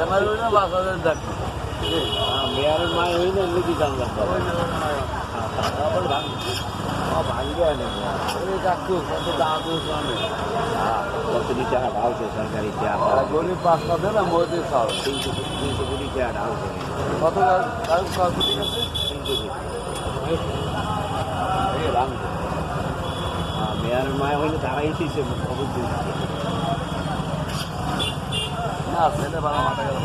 Jangan lupa bahasa dan মেয়ারের মায় হইলে এমনি জানলাম ভাঙ্গে আনে ওই কাকু কত টাকা ঢালছে সরকারি গরিব পাঁচটা দেন না মোদি খাও তিনশো তিনশো কোটি টাকা ঢালছে কত ঠিক আছে তিনশো কোটি ভাঙছে মেয়ারের মায় হইলে তারাই এসেছে খবর দিচ্ছে না ছেলে বাবা মাথা গেল